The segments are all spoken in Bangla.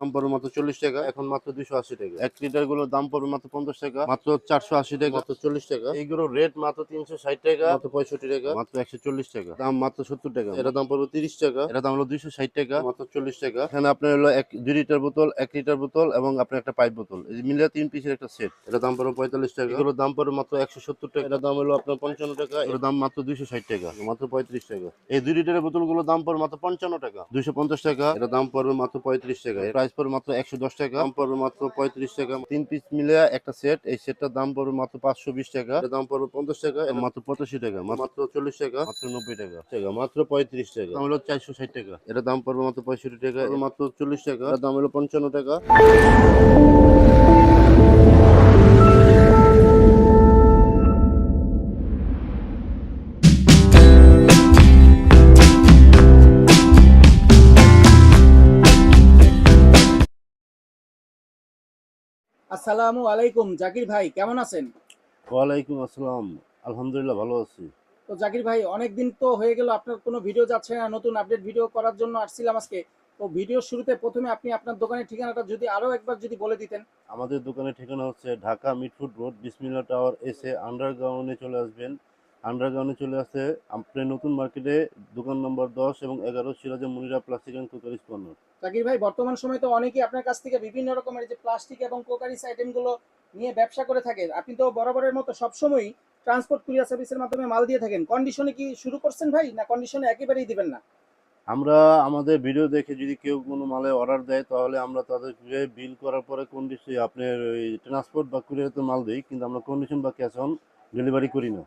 দাম পড়বে মাত্র চল্লিশ টাকা। এখন মাত্র দুইশো আশি টাকা। এক লিটারগুলোর দাম পড়বে মাত্র পঞ্চাশ টাকা। মাত্র চারশো আশি টাকা। মাত্র চল্লিশ টাকা। এইগুলো রেট মাত্র তিনশো ষাট টাকা। মাত্র টাকা। মাত্র একশো চল্লিশ টাকা। দাম মাত্র সত্তর টাকা। এটা দাম পড়বে তিরিশ টাকা। এটা দাম হলো দুইশো ষাট টাকা। মাত্র চল্লিশ টাকা। এখানে আপনার হলো এক, দুই লিটার বোতল, এক লিটার বোতল এবং আপনার একটা পাইপ বোতল। মিলে তিন পিসের একটা সেট এটা দাম পড়বে পঁয়তাল্লিশ টাকা। এগুলোর দাম পড়বে মাত্র একশো সত্তর টাকা। এটা দাম হলো আপনার পঞ্চান্ন টাকা। এর দাম মাত্র দুইশো ষাট টাকা। মাত্র পঁয়ত্রিশ টাকা। এই দুই লিটারের বোতলগুলোর দাম পড়বে মাত্র পঞ্চান্ন টাকা। দুইশো পঞ্চাশ টাকা। এটা দাম পড়বে মাত্র পঁয়ত্রিশ টাকা। এর প্রাইস পড়বে মাত্র একশো দশ টাকা। দাম পড়বে মাত্র পঁয়ত্রিশ টাকা। তিন পিস মিলে একটা সেট এই সেটটার দাম পড়বে মাত্র পাঁচশো বিশ টাকা। এর দাম পড়বে পঞ্চাশ টাকা এর মাত্র পঁচাশি টাকা মাত্র চল্লিশ টাকা। মাত্র নব্বই টাকা। টাকা মাত্র পঁয়ত্রিশ টাকা। দাম হলো চারশো ষাট টাকা। এটা দাম পড়বে মাত্র পঁয়ষট্টি টাকা মাত্র চল্লিশ টাকা। দাম হলো পঞ্চান্ন টাকা। আসসালামু আলাইকুম জাকির ভাই কেমন আছেন? ওয়ালাইকুম আসসালাম আলহামদুলিল্লাহ ভালো আছি। তো জাকির ভাই অনেক দিন তো হয়ে গেল আপনার কোনো ভিডিও যাচ্ছে না নতুন আপডেট ভিডিও করার জন্য আসছিলাম আজকে। তো ভিডিও শুরুতে প্রথমে আপনি আপনার দোকানের ঠিকানাটা যদি আরও একবার যদি বলে দিতেন। আমাদের দোকানের ঠিকানা হচ্ছে Dhaka Mitford road Bismillah tower এসে আন্ডারগ্রাউন্ডে চলে আসবেন। আন্ডারগ্রাউন্ডে চলে আসে আপনি নতুন মার্কেটে দোকান নম্বর দশ এবং এগারো Siraje Munira plastic and cookeries corner Zakir ভাই বর্তমান সময় তো অনেকেই আপনার কাছ থেকে বিভিন্ন রকমের যে প্লাস্টিক এবং কোকারিস আইটেমগুলো নিয়ে ব্যবসা করে থাকেন। আপনি তো বরাবরের মতো সবসময়ই ট্রান্সপোর্ট কুরিয়ার সার্ভিসের মাধ্যমে মাল দিয়ে থাকেন। কন্ডিশনে কি শুরু করছেন ভাই না কন্ডিশনে একেবারেই দিবেন না? আমরা আমাদের ভিডিও দেখে যদি কেউ কোনো মালে অর্ডার দেয় তাহলে আমরা তাদেরকে বিল করার পরে কন্ডিশন আপনার ওই ট্রান্সপোর্ট বা কুরিয়ারে মাল দিই কিন্তু আমরা কন্ডিশন বা ক্যাশ অন ডেলিভারি করি না।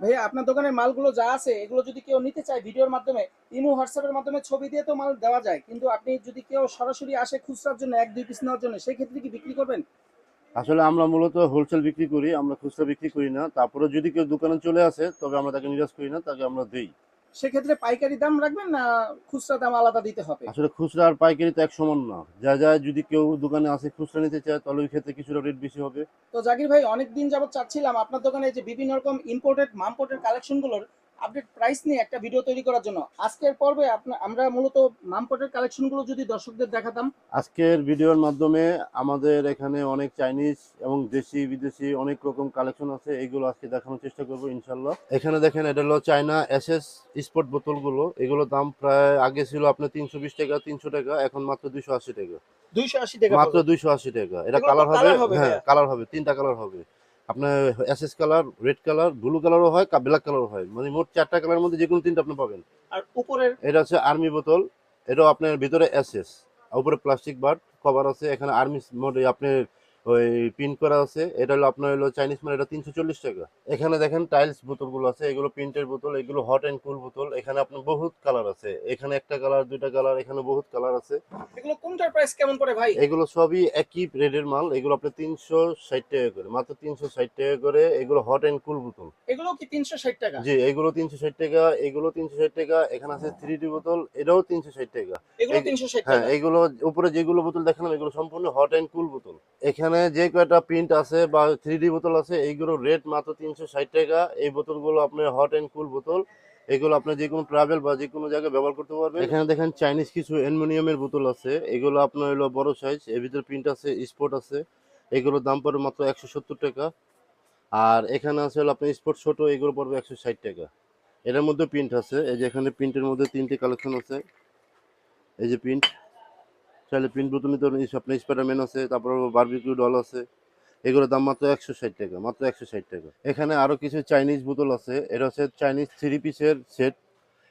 ভাইয়া, আপনার দোকানের মালগুলো যা আছে, এগুলো যদি কেউ নিতে চায় ভিডিওর মাধ্যমে, ইমো, হোয়াটসঅ্যাপের মাধ্যমে ছবি দিয়ে তো মাল দেওয়া যায়। কিন্তু আপনি যদি কেউ সরাসরি আসে খুচরার জন্য, এক, দুই পিস নেওয়ার জন্য সেই ক্ষেত্রে কি বিক্রি করবেন? আসলে আমরা মূলত হোলসেল বিক্রি করি, আমরা খুচরা বিক্রি করি না। তারপরে যদি কেউ দোকানে চলে আসে, তবে আমরা তাকে নিরাশ করি না, তাকে আমরা দিই। সেক্ষেত্রে পাইকারি দাম রাখবেন না খুচরা দাম আলাদা দিতে হবে? আসলে খুচরা আর পাইকারি তো এক সমান না। যা যা যদি কেউ দোকানে আসে খুচরা নিতে চায় তাহলে ওই ক্ষেত্রে কিছুটা রেট বেশি হবে। তো জাকির ভাই অনেক দিন যাবত চাচ্ছিলাম আপনার দোকানে যে বিভিন্ন রকম ইম্পোর্টেড মামপোর্টেড কালেকশনগুলোর আপডেট প্রাইস নিয়ে একটা ভিডিও তৈরি করার জন্য। আজকের পর্বে আমরা মূলত মামপোর্টের কালেকশনগুলো যদি দর্শকদের দেখাতাম। আজকের ভিডিওর মাধ্যমে আমাদের এখানে অনেক চাইনিজ এবং দেশি বিদেশি অনেক রকম কালেকশন আছে এইগুলো আজকে দেখানোর চেষ্টা করব ইনশাল্লাহ। এখানে দেখেন এটা হলো চায়না এস এস স্পট বোতলগুলো। এগুলোর দাম প্রায় আগে ছিল আপনার তিনশো বিশ টাকা তিনশো টাকা এখন মাত্র দুইশো আশি টাকা। দুইশো আশি টাকা মাত্র দুইশো আশি টাকা। এটা কালার হবে হ্যাঁ কালার হবে তিনটা কালার হবে। আপনার S S colour red colour blue কালারও হয় ব্ল্যাক কালারও হয়। মানে মোট চারটা কালারের মধ্যে যে কোনো তিনটা আপনি পাবেন। আর উপরের? এটা হচ্ছে আর্মি বোতল এটাও আপনার ভিতরে এস এস উপরে প্লাস্টিক বাট কভার আছে এখানে আর্মি মোড আপনার ওই প্রিন্ট করা আছে। এটা হলো আপনার হলো চাইনিজ মানে এটা তিনশো চল্লিশ টাকা। এখানে দেখেন টাইলস বোতলগুলো আছে এগুলো প্রিন্টের বোতল এগুলো হট অ্যান্ড কুল বোতল। এখানে আপনার বহুত কালার আছে। এখানে একটা কালার দুইটা কালার এখানে বহুত কালার আছে। এগুলো কোনটার প্রাইস কেমন পড়ে ভাই? এগুলো সবই একই রেডের মাল। এগুলো আপনার তিনশো ষাট টাকা করে। মাত্র তিনশো ষাট টাকা করে এগুলো হট অ্যান্ড কুল বোতল। এগুলো কি তিনশো ষাট টাকা? জি এগুলো তিনশো ষাট টাকা এগুলো তিনশো ষাট টাকা এখানে আছে থ্রি ডি বোতল এটাও তিনশো ষাট টাকা। এগুলো তিনশো ষাট হ্যাঁ এগুলো উপরে যেগুলো বোতল দেখালাম এগুলো সম্পূর্ণ হট অ্যান্ড কুল বোতল। এখানে যে কয়টা প্রিন্ট আছে বা থ্রি ডি বোতল আছে, এইগুলো রেট মাত্র তিনশো ষাট টাকা। এই বোতলগুলো আপনার হট অ্যান্ড কুল বোতল, এগুলো আপনার যে কোনো ট্রাভেল বা যে কোনো জায়গায় ব্যবহার করতে পারবেন। এখানে দেখেন চাইনিজ কিছু অ্যালুমিনিয়ামের বোতল আছে, এগুলো আপনার হলো বড় সাইজ এর ভিতরে প্রিন্ট আছে স্পট আছে। এগুলোর দাম পড়বে মাত্র একশো সত্তর টাকা। আর এখানে আছে হলো আপনার স্পট ছোট, এগুলো পড়বে একশো ষাট টাকা। এটার মধ্যে প্রিন্ট আছে, এই যে এখানে প্রিন্টের মধ্যে তিনটে কালেকশন আছে। এই যে প্রিন্ট চাইলে প্রিন্ট বোতল নিতে পারেন আপনার স্পাইডারম্যান আছে, তারপর বারবিকিউ ডল আছে, এগুলোর দাম মাত্র একশো ষাট টাকা, মাত্র একশো ষাট টাকা। এখানে আরও কিছু চাইনিজ বোতল আছে, এটা হচ্ছে চাইনিজ থ্রি পিসের সেট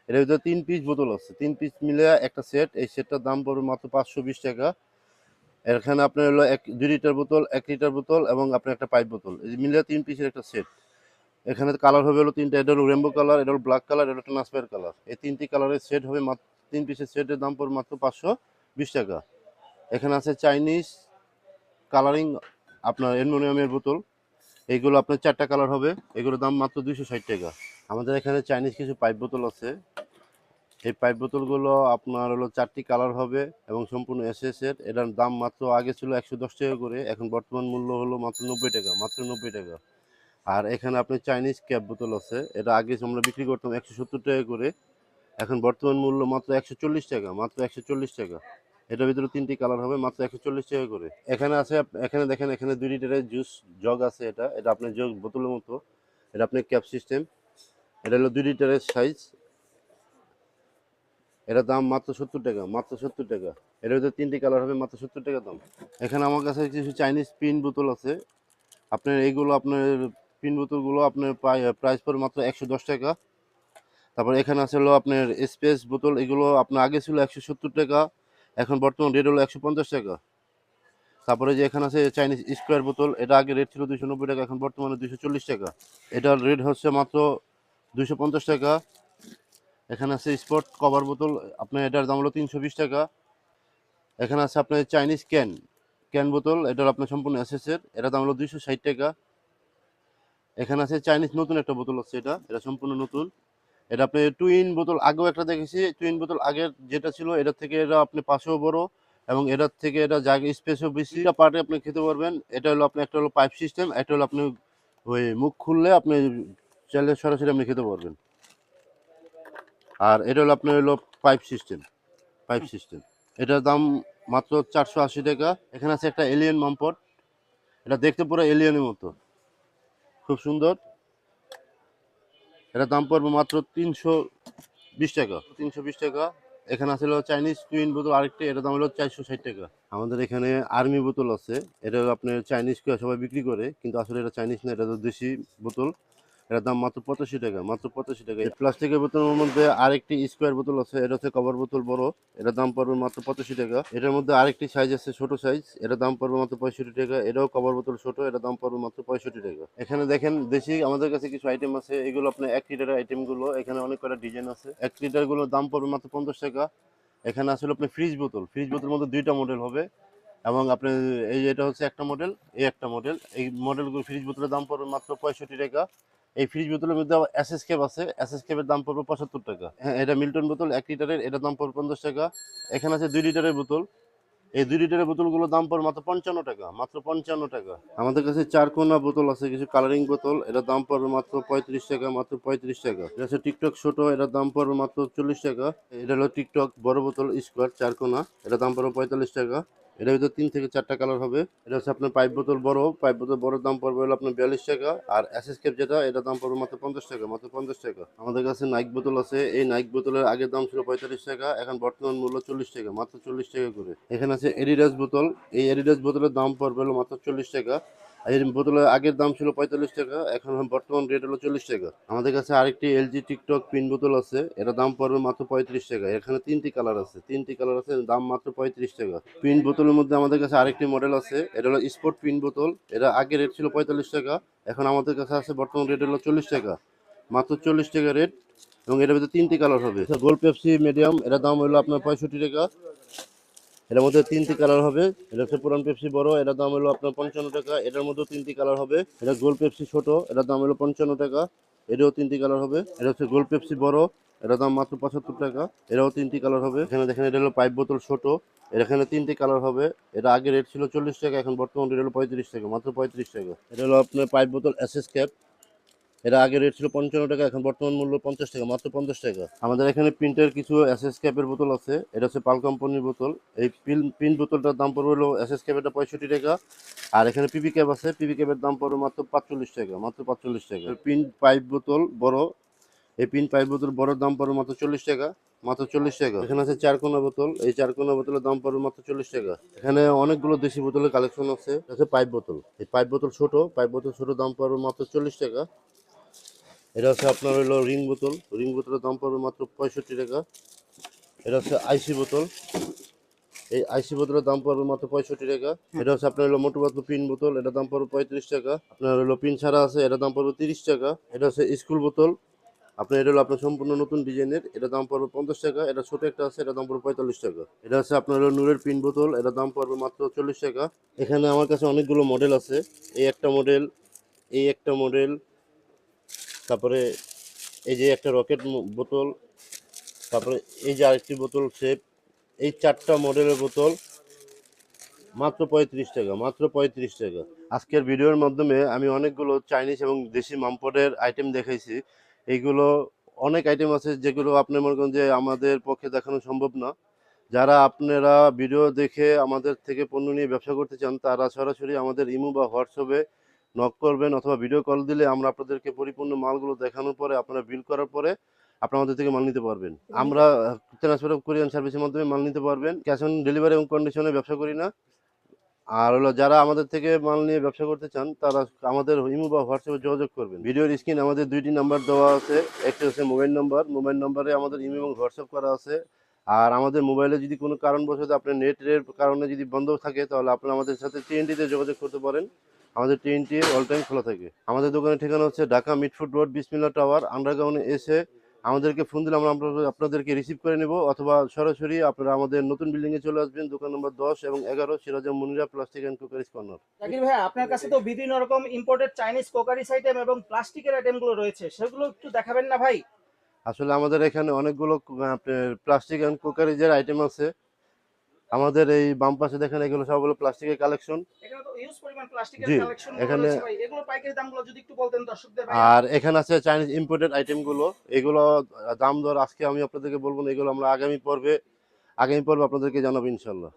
এর ভিতরে তিন পিস বোতল আছে। তিন পিস মিলে একটা সেট এই সেটটার দাম পড়বে মাত্র পাঁচশো বিশ টাকা। এখানে আপনার হলো এক, দুই লিটার বোতল এক লিটার বোতল এবং আপনার একটা পাইপ বোতল এই মিলে তিন পিসের একটা সেট এখানে কালার হবে হলো তিনটা, এটা হলো রেমবো কালার এটা হলো ব্ল্যাক কালার এটা হলো ট্রান্সপার কালার এই তিনটি কালারের সেট হবে মাত্র, তিন পিসের সেটের দাম পড়বে মাত্র পাঁচশো বিশ টাকা। এখানে আছে চাইনিজ কালারিং আপনার অ্যালুমিনিয়ামের বোতল। এইগুলো আপনার চারটা কালার হবে। এগুলোর দাম মাত্র দুইশো ষাট টাকা। আমাদের এখানে চাইনিজ কিছু পাইপ বোতল আছে। এই পাইপ বোতলগুলো আপনার হলো চারটি কালার হবে এবং সম্পূর্ণ এসএস এর। এটার দাম মাত্র আগে ছিল একশো দশ টাকা করে। এখন বর্তমান মূল্য হলো মাত্র নব্বই টাকা, মাত্র নব্বই টাকা। আর এখানে আপনার চাইনিজ ক্যাপ বোতল আছে। এটা আগে আমরা বিক্রি করতাম একশো সত্তর টাকা করে। এখন বর্তমান মূল্য মাত্র একশো চল্লিশ টাকা, মাত্র একশো চল্লিশ টাকা। এটার ভিতরে তিনটি কালার হবে, মাত্র একশো চল্লিশ টাকা করে। এখানে আছে এখানে দেখেন, এখানে দুই লিটারের জুস জগ আছে এটা। এটা আপনার জগ বোতলের মতো। এটা আপনার ক্যাপ সিস্টেম এটা হলো দুই লিটারের সাইজ এটার দাম মাত্র সত্তর টাকা, মাত্র সত্তর টাকা। এটার ভিতরে তিনটি কালার হবে, মাত্র সত্তর টাকা দাম। এখানে আমার কাছে কিছু চাইনিজ পিন বোতল আছে। আপনার এইগুলো আপনার পিন বোতলগুলো আপনার প্রাইস পড়ে মাত্র একশো দশ টাকা। তারপর এখানে আছে হলো আপনার স্পেস বোতল। এগুলো আপনার আগে ছিল একশো সত্তর টাকা। এখন বর্তমান রেট হলো একশো পঞ্চাশ টাকা। তারপরে যে এখানে আছে চাইনিজ স্কোয়ার বোতল, এটা আগে রেট ছিল দুইশো নব্বই টাকা, এখন বর্তমানে দুইশো চল্লিশ টাকা। এটার রেট হচ্ছে মাত্র দুইশো পঞ্চাশ টাকা। এখানে আছে স্পট কভার বোতল, আপনার এটার দাম হলো তিনশো বিশ টাকা। এখানে আছে আপনার চাইনিজ ক্যান ক্যান বোতল, এটার আপনার সম্পূর্ণ এসএসের এটার দাম হলো দুইশো ষাট টাকা। এখানে আছে চাইনিজ নতুন একটা বোতল আছে এটা এটা সম্পূর্ণ নতুন। এটা আপনি টুইন বোতল আগেও একটা দেখেছি টুইন বোতল আগের যেটা ছিল এটার থেকে এটা আপনি পাশেও বড় এবং এটার থেকে এটা জায়গা স্পেসও বেশি। এটা পার্টে আপনি খেতে পারবেন। এটা হলো আপনি একটা হলো পাইপ সিস্টেম একটা হলো আপনি ওই মুখ খুললে আপনি চাইলে সরাসরি আপনি খেতে পারবেন। আর এটা হলো আপনার হলো পাইপ সিস্টেম পাইপ সিস্টেম এটার দাম মাত্র চারশো আশি টাকা। এখানে আছে একটা এলিয়েন মাম্পট এটা দেখতে পুরো এলিয়েনের মতো। খুব সুন্দর। এটার দাম পড়বে মাত্র তিনশো বিশ টাকা। তিনশো বিশ টাকা। এখানে আছে চাইনিজ কুইন বোতল আরেকটা, এটা দাম হলো চারশো ষাট টাকা। আমাদের এখানে আর্মি বোতল আছে। এটা আপনার চাইনিজ সবাই বিক্রি করে, কিন্তু আসলে এটা চাইনিজ না, এটা তো দেশি বোতল। এটার দাম মাত্র পঁচাশি টাকা, মাত্র পঁচাশি টাকা। প্লাস্টিকের বোতলের মধ্যে আরেকটি স্কোয়ার বোতল আছে, এটা হচ্ছে কভার বোতল বড়, এটার দাম পড়বে মাত্র পঁচাশি টাকা। এটার মধ্যে আরেকটি সাইজ আছে, ছোট সাইজ এটার দাম পড়বে মাত্র পঁয়ষট্টি টাকা, এটাও কভার বোতল ছোট, এটার দাম পড়বে মাত্র পঁয়ষট্টি টাকা। এখানে দেখেন, দেশি আমাদের কাছে কিছু আইটেম আছে, এগুলো আপনার এক লিটারের আইটেমগুলো, এখানে অনেক কটা ডিজাইন আছে। এক লিটারগুলোর দাম পড়বে মাত্র পঞ্চাশ টাকা। এখানে আসলে আপনি ফ্রিজ বোতল ফ্রিজ বোতল মধ্যে দুইটা মডেল হবে, এবং আপনি এই এটা হচ্ছে একটা মডেল এই একটা মডেল এই মডেলগুলো ফ্রিজ বোতলের দাম পড়বে মাত্র পঁয়ষট্টি টাকা। এই ফ্রিজ বোতলের মধ্যে এসএস ক্যাপ আছে। এসএস ক্যাপের দাম পড়বে পঁচাত্তর টাকা। হ্যাঁ এটা মিল্টন বোতল, এক লিটারের, এটার দাম পড়বে পঞ্চাশ টাকা। এখানে আছে দুই লিটারের বোতল। এই দুই লিটারের বোতলগুলোর দাম পড়বে মাত্র পঞ্চান্ন টাকা, মাত্র পঞ্চান্ন টাকা। আমাদের কাছে চার কোনা বোতল আছে, কিছু কালারিং বোতল, এটার দাম পড়বে মাত্র পঁয়ত্রিশ টাকা, মাত্র পঁয়ত্রিশ টাকা। এটা আছে টিকটক ছোট, এটার দাম পড়বে মাত্র চল্লিশ টাকা। এটা হলো টিকটক বড় বোতল স্কোয়ার চার কোনা, এটার দাম পড়বে পঁয়তাল্লিশ টাকা। এটার ভিতরে তিন থেকে চারটা কালার হবে। এটা হচ্ছে আপনার পাইপ বোতল বড় পাইপ বোতল বড় দাম পড়বে হলো আপনার বিয়াল্লিশ টাকা। আর এসএস কেপ যেটা এটার দাম পড়বে মাত্র পঞ্চাশ টাকা, মাত্র পঞ্চাশ টাকা। আমাদের কাছে নাইক বোতল আছে, এই নাইক বোতলের আগের দাম ছিল পঁয়তাল্লিশ টাকা, এখন বর্তমান মূল্য চল্লিশ টাকা, মাত্র চল্লিশ টাকা করে। এখানে আছে এডিডাস বোতল এই এডিডাস বোতলের দাম পড়বে হলো মাত্র চল্লিশ টাকা। আর এই বোতলের আগের দাম ছিল পঁয়তাল্লিশ টাকা, এখন বর্তমান রেট হলো চল্লিশ টাকা। আমাদের কাছে আরেকটি এলজি টিকটক পিন বোতল আছে, এটা দাম পড়বে মাত্র পঁয়ত্রিশ টাকা। এখানে তিনটি কালার আছে, তিনটি কালার আছে, দাম মাত্র পঁয়ত্রিশ টাকা। পিন বোতলের মধ্যে আমাদের কাছে আরেকটি মডেল আছে, এটা হলো স্পোর্ট পিন বোতল, এটা আগে রেট ছিল পঁয়তাল্লিশ টাকা, এখন আমাদের কাছে আছে বর্তমান রেট হলো চল্লিশ টাকা। মাত্র চল্লিশ টাকা রেট এবং এটার ভিতরে তিনটি কালার হবে। গোল পেপসি মিডিয়াম এটার দাম হলো আপনার পঁয়ষট্টি টাকা এটার মধ্যে তিনটি কালার হবে। এটা হচ্ছে পুরান পেপসি বড় এটার দাম হলো আপনার পঞ্চান্ন টাকা। এটার মধ্যে তিনটি কালার হবে। এটা গোল পেপসি ছোট এটার দাম হলো পঞ্চান্ন টাকা। এটাও তিনটি কালার হবে। এটা হচ্ছে গোল পেপসি বড় এটার দাম মাত্র পঁচাত্তর টাকা। এটাও তিনটি কালার হবে। এখানে দেখেন, এটা হলো পাইপ বোতল ছোট, এর এখানে তিনটি কালার হবে। এটা আগে রেট ছিল চল্লিশ টাকা, এখন বর্তমান রেট হলো পঁয়ত্রিশ টাকা, মাত্র পঁয়ত্রিশ টাকা। এটা হলো আপনার পাইপ বোতল এসএস ক্যাপ। এটা আগে রেট ছিল পঞ্চান্ন টাকা, এখন বর্তমান মূল্য পঞ্চাশ টাকা, মাত্র পঞ্চাশ টাকা। আমাদের এখানে প্রিন্টের কিছু এসএস ক্যাপের বোতল আছে, এটা হচ্ছে পাল কোম্পানির বোতল। এই পিন বোতলটার দাম পড়বে হলো এসএস ক্যাপেরটা পঁয়ষট্টি টাকা, আর এখানে পিপি ক্যাপ আছে পিপি ক্যাপের দাম পড়বে মাত্র পাঁচচল্লিশ টাকা, মাত্র পাঁচচল্লিশ টাকা। প্রিন্ট পাইপ বোতল বড়, এই পিন পাইপ বোতল বড় দাম পড়বে মাত্র চল্লিশ টাকা, মাত্র চল্লিশ টাকা। এখানে আছে চারকোনা বোতল, এই চারকোনা বোতলের দাম পড়বে মাত্র চল্লিশ টাকা। এখানে অনেকগুলো দেশি বোতলের কালেকশন আছে হচ্ছে পাইপ বোতল। এই পাইপ বোতল ছোট পাইপ বোতল ছোট দাম পড়বে মাত্র চল্লিশ টাকা। এটা হচ্ছে আপনার হলো রিং বোতল। রিং বোতলের দাম পড়বে মাত্র পঁয়ষট্টি টাকা। এটা হচ্ছে আইসি বোতল। এই আইসি বোতলের দাম পড়বে মাত্র পঁয়ষট্টি টাকা। এটা হচ্ছে আপনার হলো মোটু পাতলু পিন বোতল। এটার দাম পড়বে পঁয়ত্রিশ টাকা। আপনার হলো পিন ছাড়া আছে এটার দাম পড়বে তিরিশ টাকা। এটা হচ্ছে স্কুল বোতল। আপনার এটা হলো আপনার সম্পূর্ণ নতুন ডিজাইনের। এটা দাম পড়বে পঞ্চাশ টাকা। এটা ছোট একটা আছে এটা দাম পড়বে পঁয়তাল্লিশ টাকা। এটা হচ্ছে আপনার হলো নূরের পিন বোতল। এটা দাম পড়বে মাত্র চল্লিশ টাকা। এখানে আমার কাছে অনেকগুলো মডেল আছে। এই একটা মডেল এই একটা মডেল তারপরে এই যে একটা রকেট বোতল, তারপরে এই যে আরেকটি বোতল শেপ, এই চারটা মডেলের বোতল মাত্র পঁয়ত্রিশ টাকা, মাত্র পঁয়ত্রিশ টাকা। আজকের ভিডিওর মাধ্যমে আমি অনেকগুলো চাইনিজ এবং দেশি মামপটের আইটেম দেখাইছি। এইগুলো অনেক আইটেম আছে যেগুলো আপনি মনে করেন যে আমাদের পক্ষে দেখানো সম্ভব না। যারা আপনারা ভিডিও দেখে আমাদের থেকে পণ্য নিয়ে ব্যবসা করতে চান, তারা সরাসরি আমাদের ইমো বা হোয়াটসঅ্যাপে নক করবেন অথবা ভিডিও কল দিলে আমরা আপনাদেরকে পরিপূর্ণ মালগুলো দেখানোর পরে আপনারা বিল করার পরে আপনারা আমাদের থেকে মাল নিতে পারবেন। আমরা ট্রান্সফার অফ কোরিয়ান সার্ভিসের মাধ্যমে মাল নিতে পারবেন। ক্যাশ অন ডেলিভারি এবং কন্ডিশনে ব্যবসা করি না। আর হলো যারা আমাদের থেকে মাল নিয়ে ব্যবসা করতে চান তারা আমাদের ইমো বা হোয়াটসঅ্যাপে যোগাযোগ করবেন। ভিডিওর স্ক্রিন আমাদের দুইটি নাম্বার দেওয়া আছে। একটা হচ্ছে মোবাইল নাম্বার মোবাইল নাম্বারে আমাদের ইমো এবং হোয়াটসঅ্যাপ করা আছে। আর আমাদের মোবাইলে যদি কোনো কারণবশত আপনার নেটের কারণে যদি বন্ধ থাকে তাহলে আপনারা আমাদের সাথে টিএনটিতে যোগাযোগ করতে পারেন। আমাদের টিএনটি অল টাইম খোলা থাকে। আমাদের দোকানের ঠিকানা হচ্ছে ঢাকা মিটফুড রোড বিসমিল্লা টাওয়ার আন্ডারগ্রাউন্ডে এসে আমাদেরকে ফোন দিলে আমরা আপনাদেরকে রিসিভ করে নেব অথবা সরাসরি আপনারা আমাদের নতুন বিল্ডিংয়ে চলে আসবেন দোকান নম্বর দশ এবং এগারো Siraja Munira plastic and cookeries corner Zakir ভাই আপনার কাছে তো বিভিন্ন রকম ইম্পোর্টেড চাইনিজ কোকারিস আইটেম এবং প্লাস্টিকের আইটেমগুলো রয়েছে সেগুলো একটু দেখাবেন না ভাই? আসলে আমাদের এখানে অনেকগুলো প্লাস্টিক অ্যান্ড কুকারিজের আইটেম আছে। আমাদের এই বাম পাশে দেখেন এগুলো সব হলো প্লাস্টিকের কালেকশন এখানে জি, আর এখানে আছে চাইনিজ ইম্পোর্টেড আইটেমগুলো এগুলো দাম দর আজকে আমি আপনাদেরকে বলব না এগুলো আমরা আগামী পর্বে আগামী পর্বে আপনাদেরকে জানাব ইনশাল্লাহ।